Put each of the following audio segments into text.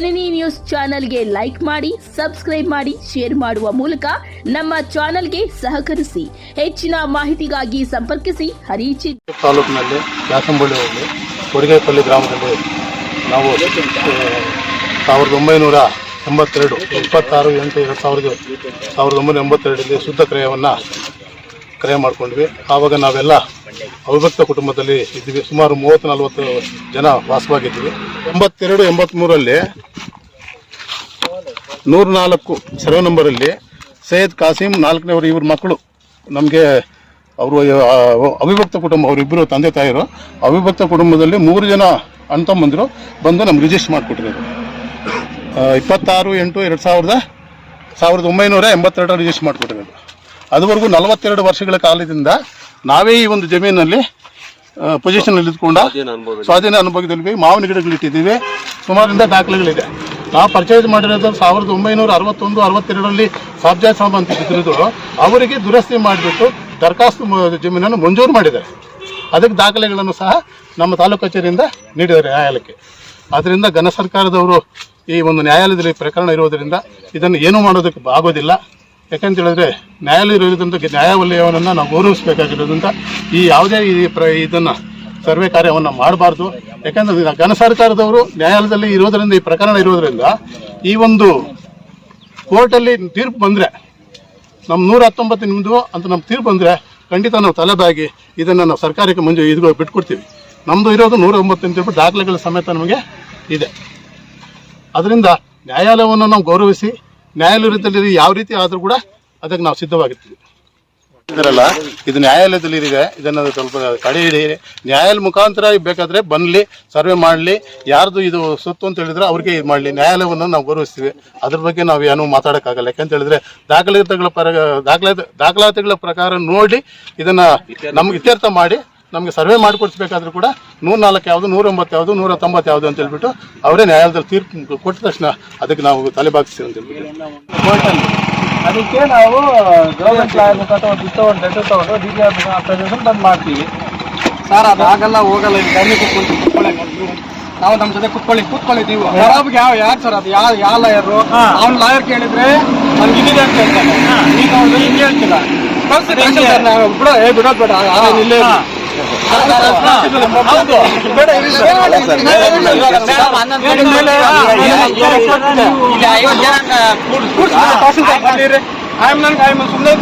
ಜನನಿ news ಚಾನೆಲ್ಗೆ like ಮಾಡಿ, subscribe ಮಾಡಿ, ಶೇರ್ ಮಾಡುವ ಮೂಲಕ ನಮ್ಮ ಚಾನೆಲ್ಗೆ ಸಹಕರಿಸಿ. ಹೆಚ್ಚಿನ ಮಾಹಿತಿಗಾಗಿ ಸಂಪರ್ಕಿಸಿ. ಹರಿಚಿ ತಾಲೂಕಿನಲ್ಲಿ ಕ್ಯಾಸಂಬಳ್ಳಿ ಹೋಗಿ ಕೊಡಿಗೆಪಲ್ಲಿ ಗ್ರಾಮದಲ್ಲಿ ನಾವು ಸಾವಿರದ ಒಂಬೈನೂರ ಎಂಬತ್ತೆರಡು, ಇಪ್ಪತ್ತಾರು, ಎಂಟು, ಎರಡು ಸಾವಿರದ ಸಾವಿರದ ಒಂಬೈನೂರ ಎಂಬತ್ತೆರಡರಲ್ಲಿ ಶುದ್ಧ ಕ್ರಯವನ್ನು ಕ್ರಯ ಮಾಡ್ಕೊಂಡ್ವಿ. ಆವಾಗ ನಾವೆಲ್ಲ ಅವಿಭಕ್ತ ಕುಟುಂಬದಲ್ಲಿ ಇದ್ವಿ ಸುಮಾರು ಮೂವತ್ತು ನಲವತ್ತು ಜನ ವಾಸವಾಗಿದ್ವಿ ಎಂಬತ್ತೆರಡು ಎಂಬತ್ತ್ಮೂರಲ್ಲಿ ನೂರ ನಾಲ್ಕು ಸರ್ವೆ ನಂಬರಲ್ಲಿ ಸೈಯದ್ ಕಾಸಿಂ ನಾಲ್ಕನೇವರು ಇವ್ರ ಮಕ್ಕಳು. ನಮಗೆ ಅವರು ಅವಿಭಕ್ತ ಕುಟುಂಬ ಅವರಿಬ್ಬರು ತಂದೆ ತಾಯಿರು. ಅವಿಭಕ್ತ ಕುಟುಂಬದಲ್ಲಿ ಮೂರು ಜನ ಅಂತ ತಮ್ಮಂದಿರು ಬಂದು ನಮ್ಗೆ ರಿಜಿಸ್ಟರ್ ಮಾಡಿಕೊಟ್ಟಿರೋದು. ಇಪ್ಪತ್ತಾರು, ಎಂಟು, ಎರಡು ಸಾವಿರದ ಸಾವಿರದ ಒಂಬೈನೂರ ಎಂಬತ್ತೆರಡರ ರಿಜಿಸ್ಟರ್ ಮಾಡಿಕೊಟ್ಟಿರೋದು. ಅದುವರೆಗೂ ನಲವತ್ತೆರಡು ವರ್ಷಗಳ ಕಾಲದಿಂದ ನಾವೇ ಈ ಒಂದು ಜಮೀನಲ್ಲಿ ಪೊಸಿಷನ್ ಇದ್ಕೊಂಡು ಸ್ವಾಧೀನ ಅನುಭವದಲ್ಲಿ. ಮಾವಿನ ಗಿಡಗಳು ಇಟ್ಟಿದ್ದೀವಿ ಸುಮಾರಿಂದ ದಾಖಲೆಗಳಿದೆ. ನಾವು ಪರ್ಚೇಸ್ ಮಾಡಿರೋದು ಸಾವಿರದ ಒಂಬೈನೂರ ಅರವತ್ತೊಂದು ಅರವತ್ತೆರಡರಲ್ಲಿ ಸಾಬ್ಜಾ ಸಾಬ್ ಅಂತ ತಿಳಿದು ಅವರಿಗೆ ದುರಸ್ತಿ ಮಾಡಿಬಿಟ್ಟು ದರಖಾಸ್ತು ಜಮೀನನ್ನು ಮಂಜೂರು ಮಾಡಿದ್ದಾರೆ. ಅದಕ್ಕೆ ದಾಖಲೆಗಳನ್ನು ಸಹ ನಮ್ಮ ತಾಲೂಕು ಕಚೇರಿಯಿಂದ ನೀಡಿದ್ದಾರೆ ನ್ಯಾಯಾಲಯಕ್ಕೆ. ಆದ್ದರಿಂದ ಘನ ಸರ್ಕಾರದವರು ಈ ಒಂದು ನ್ಯಾಯಾಲಯದಲ್ಲಿ ಪ್ರಕರಣ ಇರೋದರಿಂದ ಇದನ್ನು ಏನೂ ಮಾಡೋದಕ್ಕೆ ಆಗೋದಿಲ್ಲ. ಯಾಕಂತ ಹೇಳಿದ್ರೆ ನ್ಯಾಯಾಲಯ ನ್ಯಾಯವಲಯವನ್ನು ನಾವು ಗೌರವಿಸಬೇಕಾಗಿರೋದ್ರಿಂದ ಈ ಯಾವುದೇ ಈ ಪ್ರ ಇದನ್ನು ಸರ್ವೆ ಕಾರ್ಯವನ್ನು ಮಾಡಬಾರ್ದು. ಯಾಕಂದ್ರೆ ಘನ ಸರ್ಕಾರದವರು ನ್ಯಾಯಾಲಯದಲ್ಲಿ ಇರೋದರಿಂದ, ಈ ಪ್ರಕರಣ ಇರೋದರಿಂದ ಈ ಒಂದು ಕೋರ್ಟಲ್ಲಿ ತೀರ್ಪು ಬಂದರೆ ನಮ್ಮ ನೂರ ಹತ್ತೊಂಬತ್ತು ನಿಮ್ಮದು ಅಂತ ನಮ್ಮ ತೀರ್ಪು ಬಂದರೆ ಖಂಡಿತ ನಾವು ತಲೆಬಾಗಿ ಇದನ್ನು ನಾವು ಸರ್ಕಾರಕ್ಕೆ ಮುಂಜೆ ಇದು ಬಿಟ್ಕೊಡ್ತೀವಿ. ನಮ್ಮದು ಇರೋದು ನೂರ ಒಂಬತ್ತು ದಾಖಲೆಗಳ ಸಮೇತ ನಮಗೆ ಇದೆ. ಅದರಿಂದ ನ್ಯಾಯಾಲಯವನ್ನು ನಾವು ಗೌರವಿಸಿ ನ್ಯಾಯಾಲಯದಲ್ಲಿ ಯಾವ ರೀತಿ ಆದರೂ ಕೂಡ ಅದಕ್ಕೆ ನಾವು ಸಿದ್ಧವಾಗಿರ್ತೀವಿ. ಇದರಲ್ಲ? ಇದು ನ್ಯಾಯಾಲಯದಲ್ಲಿ ಇದೆ ಇದನ್ನು ಸ್ವಲ್ಪ ತಡೆ ಹಿಡಿ ನ್ಯಾಯಾಲಯ ಮುಖಾಂತರ ಬೇಕಾದ್ರೆ ಬನ್ಲಿ ಸರ್ವೆ ಮಾಡಲಿ ಯಾರ್ದು ಇದು ಸುತ್ತು ಅಂತ ಹೇಳಿದ್ರೆ ಅವ್ರಿಗೆ ಇದು ಮಾಡಲಿ. ನ್ಯಾಯಾಲಯವನ್ನು ನಾವು ಗೌರವಿಸ್ತೀವಿ. ಅದ್ರ ಬಗ್ಗೆ ನಾವು ಏನೂ ಮಾತಾಡೋಕ್ಕಾಗಲ್ಲ. ಯಾಕಂತ ಹೇಳಿದ್ರೆ ದಾಖಲಾತಿಗಳ ಪರ ದಾಖಲಾತಿ ದಾಖಲಾತಿಗಳ ಪ್ರಕಾರ ನೋಡಿ ಇದನ್ನ ನಮ್ಗೆ ಇತ್ಯರ್ಥ ಮಾಡಿ ನಮಗೆ ಸರ್ವೆ ಮಾಡಿಕೊಡ್ಸ್ಬೇಕಾದ್ರೂ ಕೂಡ ನೂರ ನಾಲ್ಕು ಯಾವುದು ನೂರೊಂಬತ್ತು ಯಾವುದು ನೂರ ತೊಂಬತ್ತು ಯಾವುದು ಅಂತ ಹೇಳ್ಬಿಟ್ಟು ಅವರೇ ನ್ಯಾಯಾಲಯದಲ್ಲಿ ತೀರ್ಪು ಕೊಟ್ಟ ತಕ್ಷಣ ಅದಕ್ಕೆ ನಾವು ತಲೆಬಾಗಿಸ್ತೀವಿ ಅಂತ ಹೇಳ್ಬಿಟ್ಟು. ಅದಕ್ಕೆ ನಾವು ಗೌರ್ಮೆಂಟ್ ಲಾಯರ್ ಮುಖಾಂತರ ಒಂದು ಇಷ್ಟ ಒಂದು ಲೆಟರ್ ತಗೊಂಡು ಡಿ ಟಿ ಆರ್ ಬಂದ್ ಮಾಡ್ತೀವಿ. ಸರ್ ಅದು ಆಗಲ್ಲ ಹೋಗಲ್ಲ ಕೂತ್ಕೊಳ್ಳಿ ನೀವು. ನಾವು ನಮ್ಮ ಜೊತೆ ಕುತ್ಕೊಳ್ಳಿ ಕೂತ್ಕೊಳ್ಳಿ ನೀವು. ಯಾವ ಯಾರು ಸರ್ ಅದು? ಯಾವ ಯಾವ ಲಾಯರು ಅವ್ನ ಲಾಯರ್ ಕೇಳಿದ್ರೆ ಅವ್ನಿಗೆ ಇದಿದೆ ಅಂತ ಹೇಳ್ತಾನೆ ಈಗ ಅವ್ನು ಹಿಂಗೆ ಹೇಳ್ತಿಲ್ಲ. ಬಿಡೋ ಏ ಬಿಡೋದು ಬೇಡ ಇಲ್ಲೇ ಬೇಡ. ನನ್ಗೆ ಸುಮ್ಮನೆ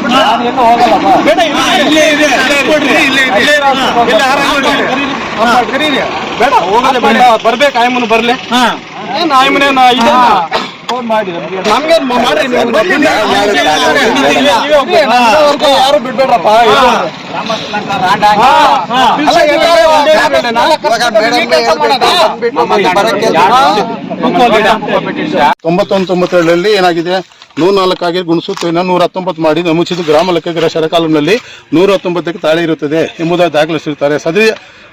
ಇಲ್ಲೇ ಇದೆ ಕೊಡ್ರಿ ಇಲ್ಲೇ ಇದೆ ಇಲ್ಲ ಆರಾಮ ಕರೀರಿ ಬೇಡ ಹೋಗಲ್ಲ ಬೇಡ ಬರ್ಬೇಕು ಆಯಮ್ಮನ ಬರ್ಲಿ ಏನ್ ಇದೆ ಫೋನ್ ಮಾಡಿ ನಮಗೆ ಮಾಡ್ರಿ ಯಾರು ಬಿಡ್ಬೇಡ್ರಪ್ಪ ತೊಂಬತ್ತೊಂದು ತೊಂಬತ್ತೇಳರಲ್ಲಿ ಏನಾಗಿದೆ ನೂರ ನಾಲ್ಕಾಗಿ ಗುಣಿಸುತ್ತು ಇನ್ನು ನೂರ ಹತ್ತೊಂಬತ್ತು ಮಾಡಿ ನಮೂಚಿದ ಗ್ರಾಮ ಲೆಕ್ಕಗರ ಶರಕಾಲಂನಲ್ಲಿ ನೂರ ಹತ್ತೊಂಬತ್ತಕ್ಕೆ ತಾಳೆ ಇರುತ್ತದೆ ಎಂಬುದಾಗಿ ದಾಖಲಿಸಿರುತ್ತಾರೆ ಸದರಿ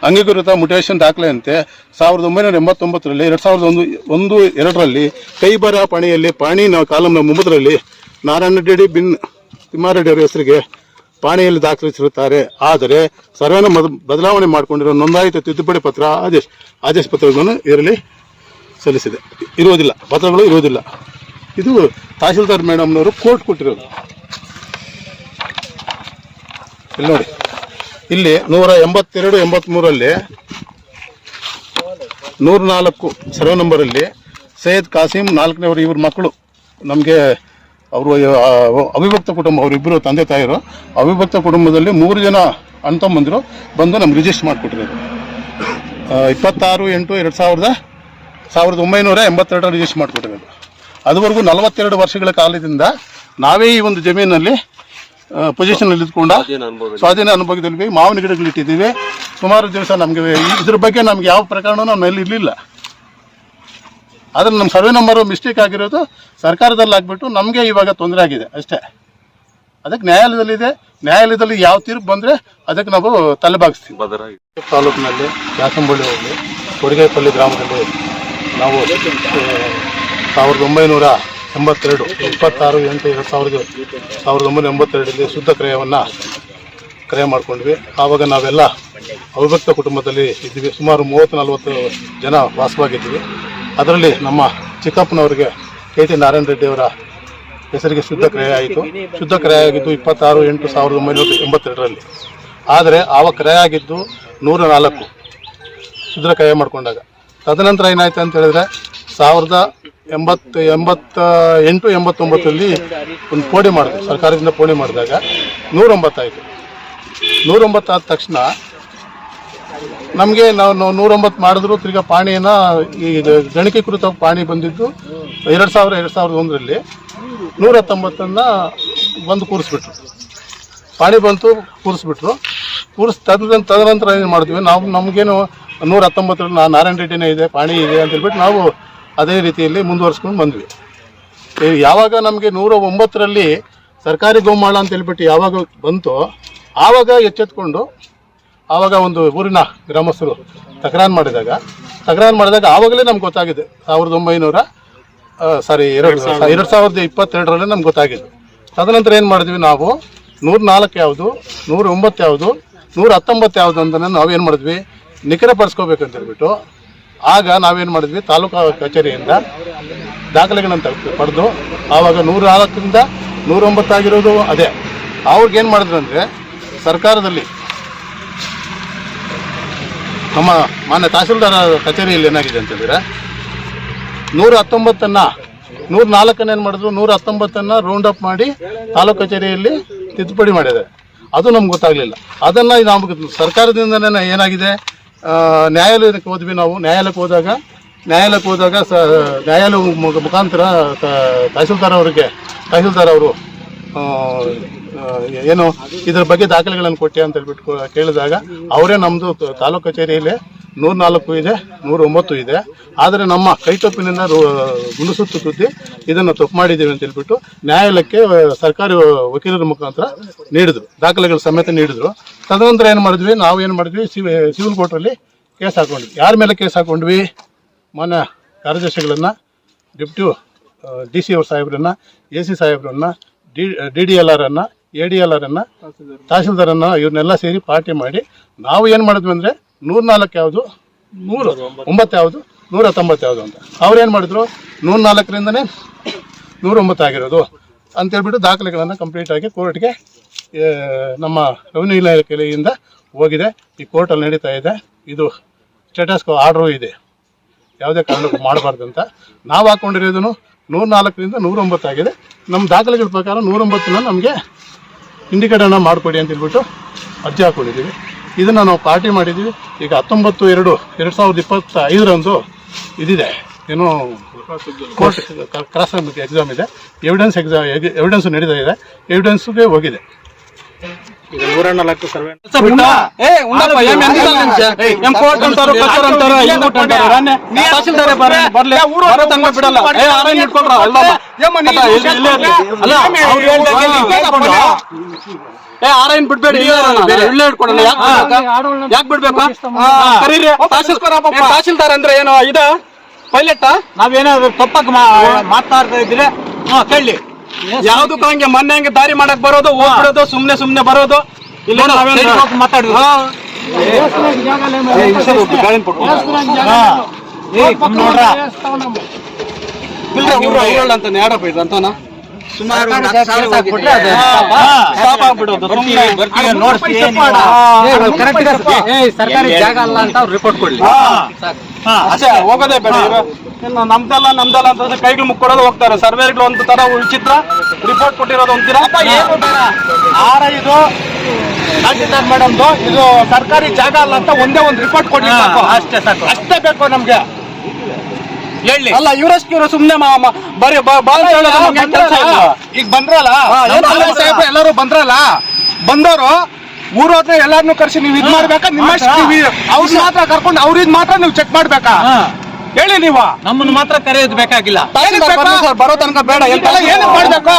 ಅಂಗೀಕೃತ ಮುಟೇಶನ್ ದಾಖಲೆಯಂತೆ ಸಾವಿರದ ಒಂಬೈನೂರ ಎಂಬತ್ತೊಂಬತ್ತರಲ್ಲಿ ಎರಡು ಸಾವಿರದ ಒಂದು ಒಂದು ಎರಡರಲ್ಲಿ ಕೈಬರ ಪಣಿಯಲ್ಲಿ ಪಾಣಿ ನ- ಕಾಲಂನ ಮುಂಬದರಲ್ಲಿ ನಾರಾಯಣ ರೆಡ್ಡಿ ಬಿನ್ ತಿಮ್ಮಾರೆಡ್ಡಿ ಅವರ ಹೆಸರಿಗೆ ಪಾಣಿಯಲ್ಲಿ ದಾಖಲಿಸಿರುತ್ತಾರೆ. ಆದರೆ ಸರ್ವೇನ ಬದಲಾವಣೆ ಮಾಡಿಕೊಂಡಿರೋ ನೋಂದಾಯಿತ ತಿದ್ದುಪಡಿ ಪತ್ರ ಆದೇಶ ಆದೇಶ ಪತ್ರಗಳನ್ನು ಇದರಲ್ಲಿ ಸಲ್ಲಿಸಿದೆ. ಇರುವುದಿಲ್ಲ. ಪತ್ರಗಳು ಇರುವುದಿಲ್ಲ. ಇದು ತಹಸೀಲ್ದಾರ್ ಮೇಡಮ್ನವರು ಕೋರ್ಟ್ ಕೊಟ್ಟಿರೋದು. ಇಲ್ಲಿ ನೋಡಿ. ಇಲ್ಲಿ ನೂರ ಎಂಬತ್ತೆರಡು ಎಂಬತ್ತ್ಮೂರಲ್ಲಿ ನೂರ ನಾಲ್ಕು ಸರ್ವೆ ನಂಬರಲ್ಲಿ ಸೈಯದ್ ಕಾಸಿಂ ನಾಲ್ಕನೇವರು ಇವ್ರ ಮಕ್ಕಳು. ನಮಗೆ ಅವರು ಅವಿಭಕ್ತ ಕುಟುಂಬ ಅವರಿಬ್ಬರು ತಂದೆ ತಾಯಿರು ಅವಿಭಕ್ತ ಕುಟುಂಬದಲ್ಲಿ ಮೂರು ಜನ ಅಣ್ಣ ತಮ್ಮಂದಿರು ಬಂದು ನಮ್ಗೆ ರಿಜಿಸ್ಟರ್ ಮಾಡಿಕೊಟ್ಟಿರೋದು ಇಪ್ಪತ್ತಾರು ಎಂಟು ಎರಡು ಸಾವಿರದ ಸಾವಿರದ ಒಂಬೈನೂರ ಎಂಬತ್ತೆರಡರ ರಿಜಿಸ್ಟರ್ ಮಾಡಿಕೊಟ್ಟಿರೋದು ಅದುವರೆಗೂ ನಲವತ್ತೆರಡು ವರ್ಷಗಳ ಕಾಲದಿಂದ ನಾವೇ ಈ ಒಂದು ಜಮೀನಲ್ಲಿ ಪೊಸಿಷನ್ ಇದ್ಕೊಂಡು ಸ್ವಾಧೀನ ಅನುಭವದಲ್ಲಿ. ಮಾವಿನ ಗಿಡಗಳು ಇಟ್ಟಿದ್ದೀವಿ ಸುಮಾರು ದಿವಸ ನಮಗೆ ಇದ್ರ ಬಗ್ಗೆ ನಮ್ಗೆ ಯಾವ ಪ್ರಕರಣನೂ ನಾವು ಮೇಲೆ ಇರಲಿಲ್ಲ. ಆದರೆ ನಮ್ಮ ಸರ್ವೆ ನಂಬರು ಮಿಸ್ಟೇಕ್ ಆಗಿರೋದು ಸರ್ಕಾರದಲ್ಲಿ ಆಗ್ಬಿಟ್ಟು ನಮಗೆ ಇವಾಗ ತೊಂದರೆ ಆಗಿದೆ ಅಷ್ಟೇ. ಅದಕ್ಕೆ ನ್ಯಾಯಾಲಯದಲ್ಲಿದೆ. ನ್ಯಾಯಾಲಯದಲ್ಲಿ ಯಾವ ತೀರ್ಪು ಬಂದರೆ ಅದಕ್ಕೆ ನಾವು ತಲೆಬಾಗಿಸ್ತೀವಿ. ತಾಲೂಕಿನಲ್ಲಿ ಕ್ಯಾಸಂಬಳ್ಳಿ ಹೋಗಿ ಕೊಡಿಗೆಪಲ್ಲಿ ಗ್ರಾಮದಲ್ಲಿ ನಾವು ಸಾವಿರದ ಒಂಬೈನೂರ ಎಂಬತ್ತೆರಡು ಇಪ್ಪತ್ತಾರು ಎಂಟು ಎರಡು ಸಾವಿರದ ಸಾವಿರದ ಒಂಬೈನೂರ ಎಂಬತ್ತೆರಡರಲ್ಲಿ ಶುದ್ಧ ಕ್ರಯವನ್ನು ಕ್ರಯ ಮಾಡ್ಕೊಂಡ್ವಿ. ಆವಾಗ ನಾವೆಲ್ಲ ಅವಿಭಕ್ತ ಕುಟುಂಬದಲ್ಲಿ ಇದ್ವಿ ಸುಮಾರು ಮೂವತ್ತು ನಲವತ್ತು ಜನ ವಾಸವಾಗಿದ್ವಿ ಅದರಲ್ಲಿ ನಮ್ಮ ಚಿಕ್ಕಪ್ಪನವರಿಗೆ ಕೆ ಟಿ ನಾರಾಯಣ ರೆಡ್ಡಿ ಅವರ ಹೆಸರಿಗೆ ಶುದ್ಧ ಕ್ರಯ ಆಯಿತು. ಶುದ್ಧ ಕ್ರಯ ಆಗಿದ್ದು ಇಪ್ಪತ್ತಾರು, ಎಂಟು ಸಾವಿರದ ಒಂಬೈನೂರ ಎಂಬತ್ತೆರಡರಲ್ಲಿ. ಆದರೆ ಆವ ಕ್ರಯ ಆಗಿದ್ದು ನೂರ ನಾಲ್ಕು ಶುದ್ಧ ಕ್ರಯ ಮಾಡಿಕೊಂಡಾಗ. ತದನಂತರ ಏನಾಯ್ತು ಅಂತ ಹೇಳಿದ್ರೆ ಸಾವಿರದ ಎಂಬತ್ತು, ಎಂಬತ್ತ, ಎಂಟು, ಎಂಬತ್ತೊಂಬತ್ತರಲ್ಲಿ ಒಂದು ಪೋಣಿ ಮಾಡಿದೆ ಸರ್ಕಾರದಿಂದ ಪೋಣೆ ಮಾಡಿದಾಗ ನೂರೊಂಬತ್ತಾಯಿತು. ನೂರೊಂಬತ್ತಾದ ತಕ್ಷಣ ನಮಗೆ ನಾವು ನೂರೊಂಬತ್ತು ಮಾಡಿದ್ರು, ತಿರ್ಗಾ ಪಾಣಿಯನ್ನು ಈ ಗಣಕೀಕೃತ ಪಾಣಿ ಬಂದಿದ್ದು ಎರಡು ಸಾವಿರ, ಎರಡು ಸಾವಿರದ ಒಂದರಲ್ಲಿ. ನೂರ ಹತ್ತೊಂಬತ್ತನ್ನು ಬಂದು ಕೂರಿಸ್ಬಿಟ್ರು. ಪಾಣಿ ಬಂತು, ಕೂರಿಸ್ಬಿಟ್ರು. ಕೂರಿಸ್ ತದ ತದನಂತರ ಏನು ಮಾಡ್ತೀವಿ, ನಾವು ನಮಗೇನು ನೂರ ಹತ್ತೊಂಬತ್ತರಲ್ಲಿ ನಾರಾಯಣ ರೆಡ್ಡಿನೇ ಇದೆ, ಪಾಣಿ ಇದೆ ಅಂತ ಹೇಳ್ಬಿಟ್ಟು ನಾವು ಅದೇ ರೀತಿಯಲ್ಲಿ ಮುಂದುವರ್ಸ್ಕೊಂಡು ಬಂದ್ವಿ. ಯಾವಾಗ ನಮಗೆ ನೂರ ಒಂಬತ್ತರಲ್ಲಿ ಸರ್ಕಾರಿ ಗೋಮಾಳ ಅಂತ ಹೇಳ್ಬಿಟ್ಟು ಯಾವಾಗ ಬಂತು, ಆವಾಗ ಎಚ್ಚೆತ್ಕೊಂಡು ಆವಾಗ ಒಂದು ಊರಿನ ಗ್ರಾಮಸ್ಥರು ತಕರಾರು ಮಾಡಿದಾಗ ತಕರಾರು ಮಾಡಿದಾಗ ಆವಾಗಲೇ ನಮ್ಗೆ ಗೊತ್ತಾಗಿದೆ. ಸಾವಿರದ ಒಂಬೈನೂರ ಸಾರಿ ಎರಡು ಎರಡು ಸಾವಿರದ ಇಪ್ಪತ್ತೆರಡರಲ್ಲೇ ನಮ್ಗೆ ಗೊತ್ತಾಗಿದೆ. ತದನಂತರ ಏನು ಮಾಡಿದ್ವಿ ನಾವು? ನೂರ ನಾಲ್ಕು ಯಾವುದು ನೂರ ಒಂಬತ್ತು ಯಾವುದು ನೂರ ಹತ್ತೊಂಬತ್ತು ಯಾವುದು ಅಂತ ನಾವೇನು ಮಾಡಿದ್ವಿ? ನಿಖರಪಡಿಸ್ಕೋಬೇಕಂತ ಹೇಳ್ಬಿಟ್ಟು ಆಗ ನಾವೇನು ಮಾಡಿದ್ವಿ? ತಾಲೂಕು ಕಚೇರಿಯಿಂದ ದಾಖಲೆಗಳನ್ನು ತ ಪಡೆದು ಆವಾಗ ನೂರ ನಾಲ್ಕರಿಂದ ನೂರ ಒಂಬತ್ತಾಗಿರೋದು ಅದೇ. ಅವ್ರಿಗೇನು ಮಾಡಿದ್ರು ಅಂದರೆ ಸರ್ಕಾರದಲ್ಲಿ ನಮ್ಮ ಮಾನ್ಯ ತಹಸೀಲ್ದಾರ ಕಚೇರಿಯಲ್ಲಿ ಏನಾಗಿದೆ ಅಂತ ಹೇಳಿದ್ರೆ ನೂರ ಹತ್ತೊಂಬತ್ತನ್ನು, ನೂರ ನಾಲ್ಕನ್ನು ಏನು ಮಾಡಿದ್ರು? ನೂರ ಹತ್ತೊಂಬತ್ತನ್ನು ರೌಂಡ್ ಅಪ್ ಮಾಡಿ ತಾಲೂಕು ಕಚೇರಿಯಲ್ಲಿ ತಿದ್ದುಪಡಿ ಮಾಡಿದೆ ಅದು ನಮ್ಗೆ ಗೊತ್ತಾಗಲಿಲ್ಲ. ಅದನ್ನು ನಮ್ಗೆ ಸರ್ಕಾರದಿಂದ ಏನಾಗಿದೆ? ನ್ಯಾಯಾಲಯಕ್ಕೆ ಹೋದ್ವಿ ನಾವು. ನ್ಯಾಯಾಲಯಕ್ಕೆ ಹೋದಾಗ ನ್ಯಾಯಾಲಯಕ್ಕೆ ಹೋದಾಗ ಸ, ನ್ಯಾಯಾಲಯ ಮುಖಾಂತರ ತಹಸೀಲ್ದಾರ್ ಅವರಿಗೆ, ತಹಸೀಲ್ದಾರ್ ಅವರು ಏನು ಇದ್ರ ಬಗ್ಗೆ ದಾಖಲೆಗಳನ್ನು ಕೊಟ್ಟೆ ಅಂತ ಹೇಳ್ಬಿಟ್ಟು ಕೇಳಿದಾಗ, ಅವರೇ ನಮ್ಮದು ತಾಲೂಕು ಕಚೇರಿಯಲ್ಲಿ ನೂರ ನಾಲ್ಕು ಇದೆ ನೂರ ಒಂಬತ್ತು ಇದೆ. ಆದರೆ ನಮ್ಮ ಕೈತಪ್ಪಿನಿಂದ ಗುಂಡುಸುತ್ತು ಸುದ್ದಿ ಇದನ್ನು ತಪ್ಪು ಮಾಡಿದ್ದೀವಿ ಅಂತ ಹೇಳ್ಬಿಟ್ಟು ನ್ಯಾಯಾಲಯಕ್ಕೆ ಸರ್ಕಾರಿ ವಕೀಲರ ಮುಖಾಂತರ ನೀಡಿದ್ರು, ದಾಖಲೆಗಳ ಸಮೇತ ನೀಡಿದ್ರು. ತದನಂತರ ಏನು ಮಾಡಿದ್ವಿ? ನಾವು ಏನು ಮಾಡಿದ್ವಿ? ಸಿವಿ, ಸಿವಿಲ್ ಕೋರ್ಟಲ್ಲಿ ಕೇಸ್ ಹಾಕೊಂಡ್ವಿ. ಯಾರ ಮೇಲೆ ಕೇಸ್ ಹಾಕೊಂಡ್ವಿ? ಮಾನ್ಯ ಕಾರ್ಯದರ್ಶಿಗಳನ್ನು ಡಿಪ್ಟಿ ಡಿ ಸಿ ಅವ್ರ ಸಾಹೇಬ್ರನ್ನ, ಎ ಸಿ ಸಾಹೇಬ್ರನ್ನ, ಡಿ ಡಿ ಡಿ ಎಲ್ ಆರನ್ನು ಎ ಡಿ ಎಲ್ ಆರನ್ನು ತಹಸೀಲ್ದಾರನ್ನು ಇವ್ರನ್ನೆಲ್ಲ ಸೇರಿ ಪಾರ್ಟಿ ಮಾಡಿ ನಾವು ಏನು ಮಾಡಿದ್ವಿ ಅಂದರೆ ನೂರ್ನಾಲ್ಕು ಯಾವುದು? ನೂರು. ಒಂಬತ್ತು ಯಾವುದು? ನೂರ ಹತ್ತೊಂಬತ್ತು ಯಾವುದು ಅಂತ. ಅವ್ರು ಏನು ಮಾಡಿದ್ರು? ನೂರ ನಾಲ್ಕರಿಂದನೇ ನೂರ ಒಂಬತ್ತು ಆಗಿರೋದು ಅಂತೇಳ್ಬಿಟ್ಟು ದಾಖಲೆಗಳನ್ನು ಕಂಪ್ಲೀಟಾಗಿ ಕೋರ್ಟ್ಗೆ ನಮ್ಮ ರೆವಿನ್ಯೂ ಇಲಾಖೆಯಿಂದ ಹೋಗಿದೆ. ಈ ಕೋರ್ಟಲ್ಲಿ ನಡೀತಾ ಇದೆ. ಇದು ಸ್ಟೇಟಸ್ ಆರ್ಡ್ರು ಇದೆ. ಯಾವುದೇ ಕಾರಣಕ್ಕೂ ಮಾಡಬಾರ್ದು ಅಂತ. ನಾವು ಹಾಕೊಂಡಿರೋದನ್ನು ನೂರ ನಾಲ್ಕರಿಂದ ನೂರೊಂಬತ್ತಾಗಿದೆ ನಮ್ಮ ದಾಖಲೆಗಳ ಪ್ರಕಾರ ನೂರೊಂಬತ್ತನ್ನ ನಮಗೆ ಇಂಡಿಕೇಟರ್ನ ಮಾಡಿಕೊಡಿ ಅಂತ ಹೇಳ್ಬಿಟ್ಟು ಅರ್ಜಿ ಹಾಕ್ಕೊಂಡಿದ್ದೀವಿ ಇದನ್ನು ನಾವು ಪಾರ್ಟಿ ಮಾಡಿದ್ದೀವಿ. ಈಗ ಹತ್ತೊಂಬತ್ತು ಎರಡು ಎರಡು ಸಾವಿರದ ಇಪ್ಪತ್ತ ಐದರಂದು ಇದಿದೆ. ಏನೋ ಕೋರ್ಟ್ ಕ್ರಾಸ್ ಎಕ್ಸಾಮ್ ಇದೆ. ಎವಿಡೆನ್ಸ್ ಎಕ್ಸಾಮ್ ಎವಿಡೆನ್ಸ್ ನಡೀತಾ ಇದೆ. ಎವಿಡೆನ್ಸ್ಗೆ ಹೋಗಿದೆ. ಏ ಉಂಡಪ್ಪ ಏನ್ ಎಂತಿದಲ್ಲ ನಿಮಿಷ. ಎಂ ಕೋರ್ಟ್ ಅಂತಾರು ಕಚೇರಿ ಅಂತಾರು ಈ ಕೋರ್ಟ್ ಅಂತಾರು ರಾನೆ ತಹಸೀಲ್ದಾರ್ ಬರ್ಲಿ ಬರ್ಲಿ. ಬರೋ ತನಕ ಬಿಡಲ್ಲ. ಏ ಆರೈನ್ ಇಟ್ಕೊಳ್ರ ಅಲ್ಲ ಅಲ್ಲ, ಇಲ್ಲಿ- ಇಲ್ಲೇ ಅಲ್ಲ ಅವ್ರು ಹೇಳ್ದಾಗ ಇಲ್ಲಿ ಏ ಆರೈನ್ ಬಿಡ್ಬೇಡಿ ಇಲ್ಲೇ ಇಟ್ಕೊಡೋಣ. ಯಾಕೆ ಬಿಡ್ಬೇಕಾ? ತಹಸೀಲ್ದಾರ್ ಅಂದ್ರೆ ಏನು? ಇದ ಪೈಲಟ್ ನಾವೇನಾದ್ರು ತಪ್ಪಾಗಿ ಮಾತಾಡ್ತಾ ಇದ್ರೆ ಹಾ ಕೇಳಿ. ಯಾವ್ದಕ್ಕೂ ಹಂಗೆ ಮೊನ್ನೆ ಹಂಗೆ ದಾರಿ ಮಾಡಕ್ ಬರೋದು ಹೋಗ್ಬಿಡೋದು ಸುಮ್ನೆ ಸುಮ್ನೆ ಬರೋದು? ಇಲ್ಲ ಮಾತಾಡಿದ್ರು ಅಂತ ನೇಡಪ್ಪ ಇದು ಅಂತಾನ? ಸುಮಾರು ಸರ್ಕಾರಿ ಜಾಗ ಅಲ್ಲ ಅಂತ ಅವ್ರು ರಿಪೋರ್ಟ್ ಕೊಡ್ಲಿ. ಅಷ್ಟೇ ಹೋಗೋದೇ ಬೇಡ. ಇನ್ನು ನಮ್ದಲ್ಲ ನಮ್ದಲ್ಲ ಅಂತ ಕೈಗಳು ಮುಕ್ಕೊಡೋದು ಹೋಗ್ತಾರೆ. ಸರ್ವೇಗಳು ಒಂದು ತರ ವಿಚಿತ್ರ ರಿಪೋರ್ಟ್ ಕೊಟ್ಟಿರೋದು ಒಂದಿರ ಆರ ಇದು ಮೇಡಮ್ ಮೇಡಮ್ದು. ಇದು ಸರ್ಕಾರಿ ಜಾಗ ಅಲ್ಲ ಅಂತ ಒಂದೇ ಒಂದು ರಿಪೋರ್ಟ್ ಕೊಡ್ಲಿ ಅಷ್ಟೇ ಸಾಕು. ಅಷ್ಟೇ ಬೇಕು ನಮ್ಗೆ. ಹೇಳಿ. ಅಲ್ಲ ಇವರಷ್ಟು ಇವರು ಸುಮ್ನೆ ಬರೀ. ಈಗ ಬಂದ್ರಲ್ಲ? ಎಲ್ಲಾರು ಬಂದ್ರಲ್ಲ? ಬಂದವರು ಊರ ಹತ್ರ ಎಲ್ಲಾರ್ನು ಕರ್ಸಿ ನೀವು ಇದ್ ಮಾಡ್ಬೇಕಾ? ನಿಮ್ಮ ಅವ್ರನ್ನ ಮಾತ್ರ ಕರ್ಕೊಂಡು ಅವ್ರಿದ್ ಮಾತ್ರ ನೀವು ಚೆಕ್ ಮಾಡ್ಬೇಕಾ? ಹೇಳಿ ನೀವು. ನಮ್ಮನ್ನು ಮಾತ್ರ ಕರೆಯೋದು ಬೇಕಾಗಿಲ್ಲ. ಬರೋ ತನಕ ಬೇಡ. ಏನು ಮಾಡ್ಬೇಕು?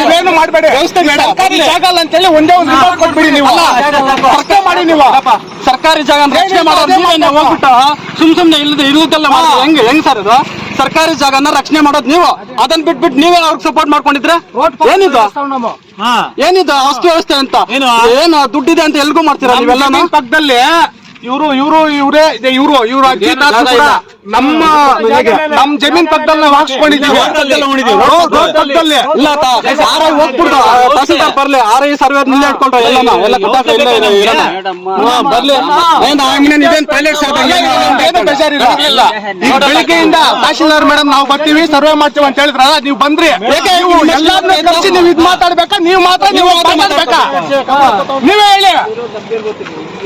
ನೀವೇನು ಮಾಡ್ಬೇಡಿ. ವ್ಯವಸ್ಥೆ ಬೇಡ. ಸರ್ಕಾರಿ ಜಾಗ ಅಲ್ಲ ಅಂತೇಳಿ ಒಂದೇ ಒಂದು ರಿಪೋರ್ಟ್ ಕೊಟ್ಬಿಡಿ ನೀವು. ಅರ್ಥ ಮಾಡಿ ನೀವು. ಸರ್ಕಾರಿ ಜಾಗ ರಕ್ಷಣೆ ಮಾಡೋದು ಹೋಗ್ಬಿಟ್ಟು ಸುಮ್ ಸುಮ್ನೆ ಇಲ್ಲದೆ ಇರುವುದೆಲ್ಲ ಮಾಡೋದು ಹೆಂಗೆ ಹೆಂಗ್ ಸರ್ ಇದು? ಸರ್ಕಾರಿ ಜಾಗನ ರಕ್ಷಣೆ ಮಾಡೋದು ನೀವು. ಅದನ್ನ ಬಿಟ್ಬಿಟ್ಟು ನೀವೇ ಅವ್ರಿಗೆ ಸಪೋರ್ಟ್ ಮಾಡ್ಕೊಂಡಿದ್ರೆ? ಏನಿದು? ಏನಿದು? ಆಸ್ತಿ ವ್ಯವಸ್ಥೆ ಅಂತ. ಏನು? ಏನು ದುಡ್ಡಿದೆ ಅಂತ ಎಲ್ಗೂ ಮಾಡ್ತೀರಾ ನೀವೆಲ್ಲ ಪಕ್ಕದಲ್ಲಿ ಇವರು ಇವರು ಇವರೇ ಇದೆ ಇವರು ಇವ್ರ ನಮ್ಮ ನಮ್ ಜಮೀನ್ ಪಕ್ಕದಲ್ಲಿ ನಾವು ಹಾಕ್ಸ್ಕೊಂಡಿದ್ದೀವಿ. ಪಕ್ಕದಲ್ಲಿ ಇಲ್ಲ ಆರ್ ಐ ಹೋಗ್ಬಿಡ್ದು. ತಹಸೀಲ್ದಾರ್ ಬರ್ಲಿ ಆರ್ ಐ ಸರ್ವೆ ಮುಂದೆ ಇಟ್ಕೊಂಡ್ರು ಎಲ್ಲ ಇಲ್ಲ ಇರೋಣ. ಬರ್ಲಿ. ಏನ್ ಬೇಜಾರಿಲ್ಲ ಈಗ ಬೆಳಿಗ್ಗೆಯಿಂದ ತಹಶೀಲ್ದಾರ್ ಮೇಡಮ್ ನಾವು ಬರ್ತೀವಿ ಸರ್ವೆ ಮಾಡ್ತೀವಿ ಅಂತ ಹೇಳಿದ್ರ ನೀವು ಬಂದ್ರಿ. ನೀವು ಎಲ್ಲಾದ್ರೂ ಕರ್ಸಿ ನೀವು ಇದ್ ಮಾತಾಡ್ಬೇಕಾ? ನೀವು ಮಾತ್ರ ನೀವು ಮಾತಾಡ್ಬೇಕಾ. ನೀವೇ ಹೇಳಿ.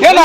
ಏನು?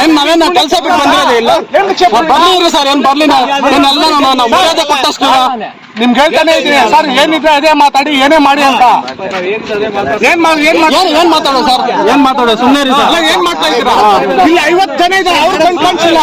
ಏನ್ ನಾವೇನ್ ಕೆಲಸ ಬಿಟ್ಟು ಬಂದಿರೋದೇ ಇಲ್ಲ ಏನ್ ಕ್ಷೇಪ ನಾವ್ ಬರ್ಲಿ ಇರಿ ಸರ್ ಏನ್ ಬರ್ಲಿ ನಾವು ಏನೆಲ್ಲ ನಾವು ನಾವು ಮರ್ಯಾದೆ ಕೊಟ್ಟಷ್ಟು ನಿಮ್ಗೆ ಹೇಳ್ತಾನೆ ಇದ್ದೀನಿ ಸರ್ ಏನಿದ್ರೆ ಅದೇ ಮಾತಾಡಿ ಏನೇ ಮಾಡಿ ಅಂತ ಏನ್ ಮಾಡಿ ಏನ್ ಮಾಡಿ ಏನ್ ಏನ್ ಮಾತಾಡೋ ಸರ್ ಏನ್ ಮಾತಾಡೋ ಸುಮ್ಮನೆ ಇರಿ ಸರ್ ಅಲ್ಲ ಏನ್ ಮಾಡ್ತಾ ಇದ್ದೀರಾ ಇಲ್ಲಿ ಐವತ್ತು ಜನ ಇದ್ದಾರೆ ಅವ್ರು ಕಣ್ ಕಾಣಿಸಿಲ್ಲ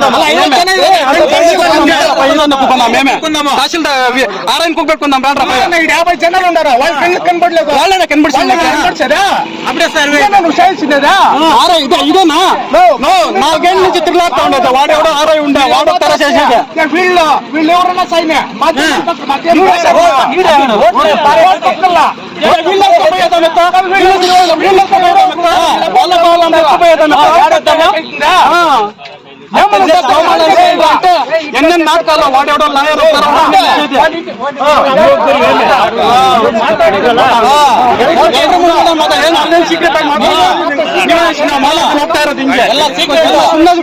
ಅಲ್ಲ, ಐವತ್ತು ಜನ ಇದೆ. ಕಣ್ ಕಾಣಿಸಿಲ್ಲ ನಮ್ಗೆ. ಇದೊಂದು ಕುಕ್ಕುನ ಮೇಮೆ. ತಹಶೀಲ್ದಾರ್ ವಿ- ಆರ್ ಐನ್ ಕುಗ್ಬೇಕು ನಮ್ಮ ಬೇಡ್ರಪ್ಪ యాభై జనాలు ఉన్నారు వాళ్ళు కళ్ళు కనబడలేదు వాళ్ళనే కనబడుతుంది. వాళ్ళనే కనబడిచారా అప్పుడే సర్వే. నువ్వు చేయాల్సిందేదా ఆరై ఇదే ఇదేనా నో నాలుగేళ్ళ నుంచి తిరుగులాడుతూ ఉండేది వాడెవడో ఆరై ఉండే వాడు తర చేసేది వీళ్ళు వీళ్ళు ఎవరన్నా సైన్య ಎಣ್ಣೆ ಲಾಯರ್ ಹೋಗ್ತಾ ಇರೋದು ಹಿಂಗೆ. ಎಲ್ಲ ಸೀಕ್ರೆಟ್ ಸುಮ್ಮನೆ